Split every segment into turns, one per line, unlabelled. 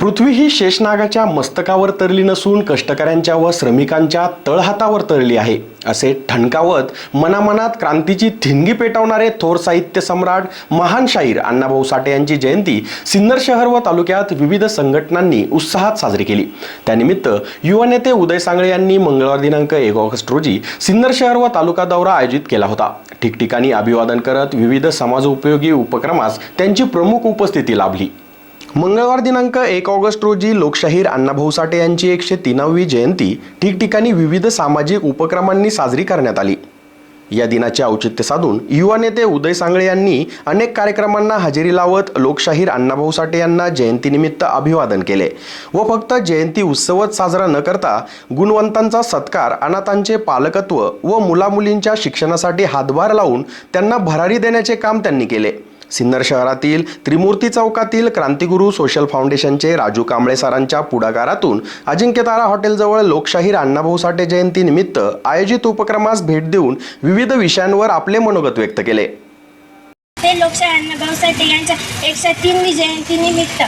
पृथ्वी ही शेषनागाच्या मस्तकावर तरली नसून कष्टकऱ्यांच्या व श्रमिकांच्या तळहातावर तरली आहे असे ठणकावत मनामनात क्रांतीची थिणगी पेटवणारे थोर साहित्य सम्राट महान शाहीर अण्णाभाऊ साठे यांची जयंती सिन्नर शहर व तालुक्यात विविध संघटनांनी उत्साहात साजरी केली. त्यानिमित्त युवा नेते उदय सांगळे यांनी मंगळवार दिनांक एक ऑगस्ट रोजी सिन्नर शहर व तालुका दौरा आयोजित केला होता. ठिकठिकाणी अभिवादन करत विविध समाजोपयोगी उपक्रमास त्यांची प्रमुख उपस्थिती लाभली. मंगळवार दिनांक एक ऑगस्ट रोजी लोकशाहीर अण्णाभाऊ साठे यांची एकशे तीनावी जयंती ठिकठिकाणी विविध सामाजिक उपक्रमांनी साजरी करण्यात आली. या दिनाचे औचित्य साधून युवा नेते उदय सांगळे यांनी अनेक कार्यक्रमांना हजेरी लावत लोकशाहीर अण्णाभाऊ साठे यांना जयंतीनिमित्त अभिवादन केले व फक्त जयंती उत्सवच साजरा न करता गुणवंतांचा सत्कार अनाथांचे पालकत्व व मुलामुलींच्या शिक्षणासाठी हातभार लावून त्यांना भरारी देण्याचे काम त्यांनी केले. सिन्नर शहरातील त्रिमूर्ती चौकातील क्रांतिगुरू सोशल फाउंडेशनचे राजू कांबळे सरांच्या पुढाकारातून अजिंक्यतारा हॉटेलजवळ लोकशाहीर अण्णाभाऊ साठे जयंतीनिमित्त आयोजित उपक्रमास भेट देऊन विविध विषयांवर आपले मनोगत व्यक्त केले.
ते लोकशाही अण्णाभाऊसाठी यांच्या एकशे तीनवी जयंतीनिमित्त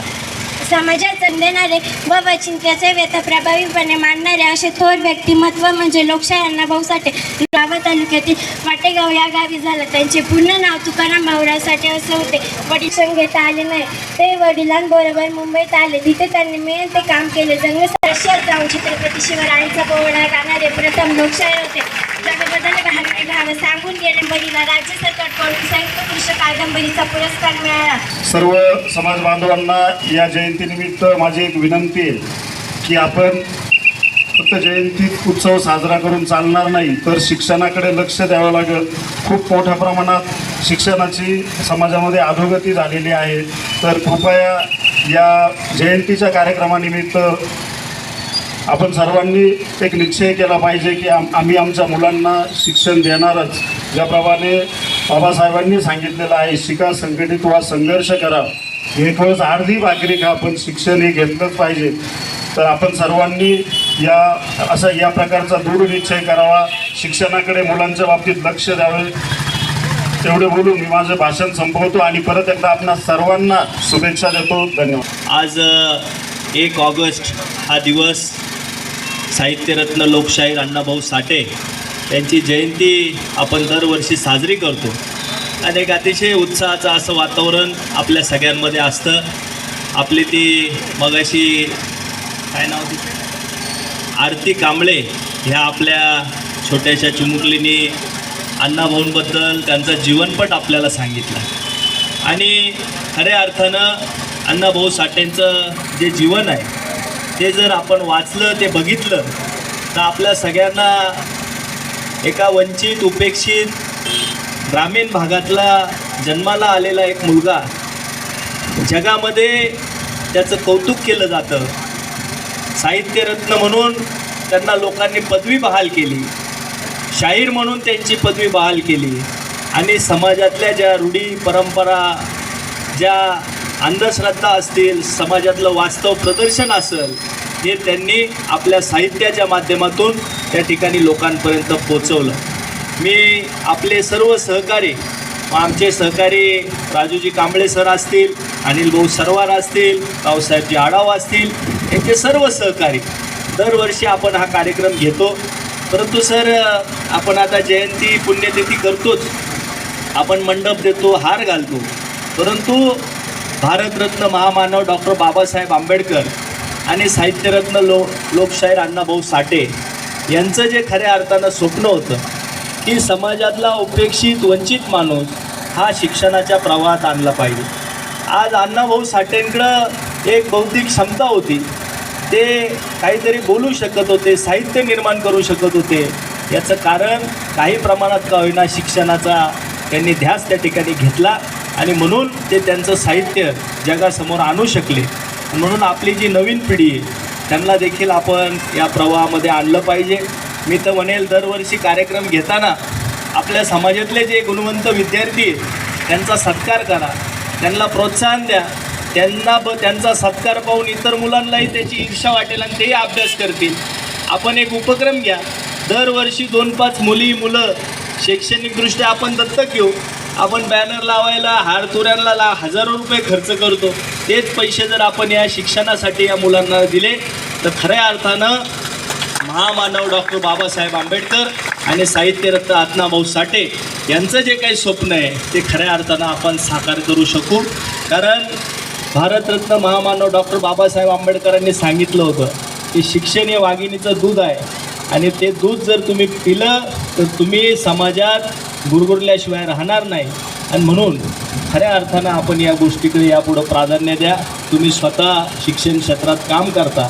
समाजात देणारे व वचिंत्याचे व्यथा प्रभावीपणे मांडणारे असे थोर व्यक्तिमत्व म्हणजे लोकशाही अण्णाभाऊ साठे. गावा तालुक्यातील वाटेगाव या गावी झालं. त्यांचे पूर्ण नाव तुकाराम भाऊराव साठे असे होते. वडील घेता आले नाही. ते वडिलांबरोबर मुंबईत आले. तिथे त्यांनी मिळेल ते काम केले. जंग रशियात जाऊन छत्रपती शिवरायांचा पोवळा गाणारे प्रथम लोकशाही होते. जगबद्दल घालणे घ्यावं सांगून गेले. वडील राज्य सरकारकडून संयुक्त कादंबरीचा पुरस्कार मिळाला.
सर्व समाज बांधवांना या जयंतीनिमित्त माझी एक विनंती आहे की आपण फक्त जयंतीत उत्सव साजरा करून चालणार नाही तर शिक्षणाकडे लक्ष द्यावं लागेल. खूप मोठ्या प्रमाणात शिक्षणाची समाजामध्ये अधोगती झालेली आहे. तर कृपया या जयंतीच्या कार्यक्रमानिमित्त आपण सर्वांनी एक निश्चय केला पाहिजे की आम आम्ही आमच्या मुलांना शिक्षण देणारच. ज्याप्रमाणे बाबासाहेबांनी सांगितलेलं आहे शिका संघटित वा संघर्ष करा. एकवेळेस अर्धी भाकरी का आपण शिक्षण हे घेतलंच पाहिजे. तर आपण सर्वांनी या असा या प्रकारचा दृढ निश्चय करावा. शिक्षणाकडे मुलांच्या बाबतीत लक्ष द्यावे. तेवढे बोलून मी माझं भाषण संपवतो आणि परत एकदा आपणा सर्वांना शुभेच्छा देतो. धन्यवाद.
आज एक ऑगस्ट हा दिवस. साहित्यरत्न लोकशाहीर अण्णाभाऊ साठे त्यांची जयंती आपण दरवर्षी साजरी करतो. आणि एक अतिशय उत्साहाचं असं वातावरण आपल्या सगळ्यांमध्ये असतं. आपली ती मगाशी काय नाव आरती कांबळे ह्या आपल्या छोट्याशा चिमुकलीने अण्णाभाऊंबद्दल त्यांचा जीवनपट आपल्याला सांगितला. आणि खऱ्या अर्थानं अण्णाभाऊ साठेंचं जे जीवन आहे ते जर आपण वाचलं ते बघितलं तर आपल्या सगळ्यांना एका वंचित उपेक्षित ग्रामीण भागातला जन्माला आलेला एक मुलगा जगामध्ये त्याचं कौतुक केलं जातं. साहित्यरत्न म्हणून त्यांना लोकांनी पदवी बहाल केली. शाहीर म्हणून त्यांची पदवी बहाल केली. आणि समाजातल्या ज्या रूढी परंपरा ज्या अंधश्रद्धा असतील समाजातलं वास्तव प्रदर्शन असेल हे त्यांनी आपल्या साहित्याच्या माध्यमातून त्या ठिकाणी लोकांपर्यंत पोचवलं मी आपले सर्व सहकारी आमचे सहकारी राजूजी कांबळे सर असतील अनिल भाऊ सरवार असतील रावसाहेबजी आढाव असतील यांचे सर्व सहकारी दरवर्षी आपण हा कार्यक्रम घेतो. परंतु सर आपण आता जयंती पुण्यतिथी करतोच. आपण मंडप देतो हार घालतो. परंतु भारतरत्न महामानव डॉक्टर बाबासाहेब आंबेडकर आणि साहित्यरत्न लो लोकशाहीर अण्णाभाऊ साठे यांचं जे खऱ्या अर्थानं स्वप्न होतं की समाजातला उपेक्षित वंचित माणूस हा शिक्षणाच्या प्रवाहात आणला पाहिजे. आज अण्णाभाऊ साठेंकडं एक बौद्धिक क्षमता होती. ते काहीतरी बोलू शकत होते साहित्य निर्माण करू शकत होते. याचं कारण काही प्रमाणात का होईना शिक्षणाचा त्यांनी ध्यास त्या ठिकाणी घेतला आणि म्हणून ते त्यांचं साहित्य जगासमोर आणू शकले. म्हणून आपली जी नवीन पिढी आहे त्यांना देखील आपण या प्रवाहामध्ये आणलं पाहिजे. मी तर म्हणेल दरवर्षी कार्यक्रम घेताना आपल्या समाजातले जे गुणवंत विद्यार्थी आहेत त्यांचा सत्कार करा. त्यांना प्रोत्साहन द्या. त्यांना ब त्यांचा सत्कार पाहून इतर मुलांनाही त्याची ईर्षा वाटेल आणि तेही अभ्यास करतील. आपण एक उपक्रम घ्या. दरवर्षी दोन पाच मुली मुलं शैक्षणिकदृष्ट्या आपण दत्तक घेऊ. आपण बॅनर लावायला हारतुऱ्यांना ला हजारो रुपये खर्च करतो. तेच पैसे जर आपण या शिक्षणासाठी या मुलांना दिले तर खऱ्या अर्थानं महामानव डॉक्टर बाबासाहेब आंबेडकर आणि साहित्यरत्न आत्नाभाऊ साठे यांचं जे काही स्वप्न आहे ते खऱ्या अर्थानं आपण साकार करू शकू. कारण भारतरत्न महामानव डॉक्टर बाबासाहेब आंबेडकरांनी सांगितलं होतं की शिक्षण हे वाघिणीचं दूध आहे. आणि ते दूध जर तुम्ही पिलं तर तुम्ही समाजात गुरगुरल्याशिवाय राहणार नाही. आणि म्हणून खऱ्या अर्थानं आपण या गोष्टीकडे यापुढं प्राधान्य द्या. तुम्ही स्वतः शिक्षण क्षेत्रात काम करता.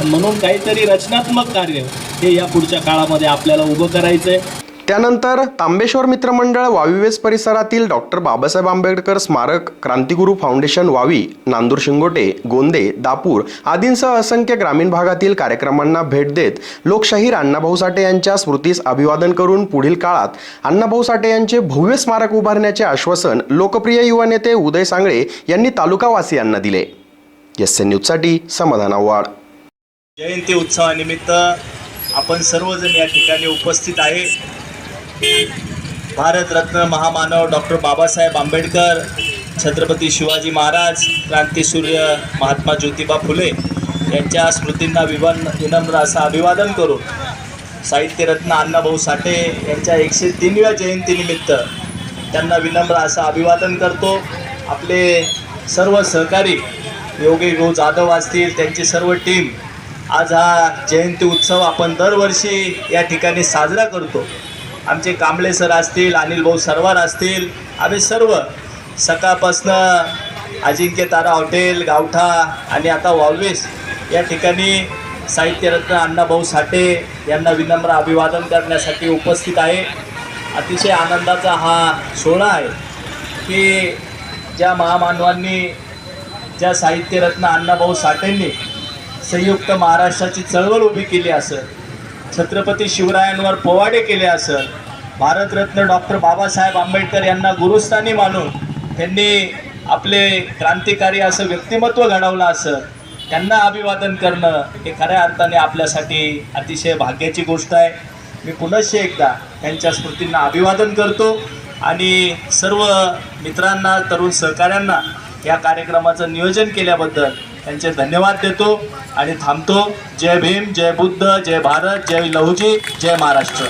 आणि म्हणून काहीतरी रचनात्मक कार्य हे या पुढच्या काळामध्ये आपल्याला उभं करायचं आहे
त्यानंतर तांबेश्वर मित्रमंडळ वावीवेस परिसरातील डॉक्टर बाबासाहेब आंबेडकर स्मारक क्रांतिगुरू फाउंडेशन वावी नांदूर शिंगोटे गोंदे दापूर आदींसह असंख्य ग्रामीण भागातील कार्यक्रमांना भेट देत लोकशाहीर अण्णाभाऊ साठे यांच्या स्मृतीस अभिवादन करून पुढील काळात अण्णाभाऊ साठे यांचे भव्य स्मारक उभारण्याचे आश्वासन लोकप्रिय युवा नेते उदय सांगळे यांनी तालुकावासियांना दिले. एस एन न्यूजसाठी समाधान आव्हाड.
जयंती उत्सवानिमित्त आपण सर्वजण या ठिकाणी उपस्थित आहे. भारतरत्न महामानव डॉक्टर बाबासाहेब आंबेडकर छत्रपती शिवाजी महाराज क्रांतीसूर्य महात्मा ज्योतिबा फुले यांच्या स्मृतींना विवन विनम्र असं अभिवादन करून साहित्यरत्न अण्णाभाऊ साठे यांच्या एकशे तीनव्या जयंतीनिमित्त त्यांना विनम्र असं अभिवादन करतो. आपले सर्व सहकारी योगी गो जाधव असतील त्यांची सर्व टीम आज हा जयंती उत्सव आपण दरवर्षी या ठिकाणी साजरा करतो. आमचे कांबळे सर असतील अनिल भाऊ सरवार असतील आम्ही सर्व सकाळपासनं अजिंक्य तारा हॉटेल गावठा आणि आता वॉल्वेस या ठिकाणी साहित्यरत्न अण्णाभाऊ साठे यांना विनम्र अभिवादन करण्यासाठी उपस्थित आहे. अतिशय आनंदाचा हा सोहळा आहे की ज्या महामानवांनी ज्या साहित्यरत्न अण्णाभाऊ साठेंनी संयुक्त महाराष्ट्राची चळवळ उभी केली असं छत्रपती शिवरायांवर पोवाडे केले असत भारतरत्न डॉक्टर बाबासाहेब आंबेडकर यांना गुरुस्थानी मानून त्यांनी आपले क्रांतिकारी असं व्यक्तिमत्व घडवलं असं त्यांना अभिवादन करणं हे खऱ्या अर्थाने आपल्यासाठी अतिशय भाग्याची गोष्ट आहे. मी पुनश्च एकदा त्यांच्या स्मृतींना अभिवादन करतो आणि सर्व मित्रांना तरुण सहकाऱ्यांना या कार्यक्रमाचं नियोजन केल्याबद्दल त्यांचे धन्यवाद देतो आणि थांबतो. जय भीम जय बुद्ध जय भारत जय लहुजी जय महाराष्ट्र.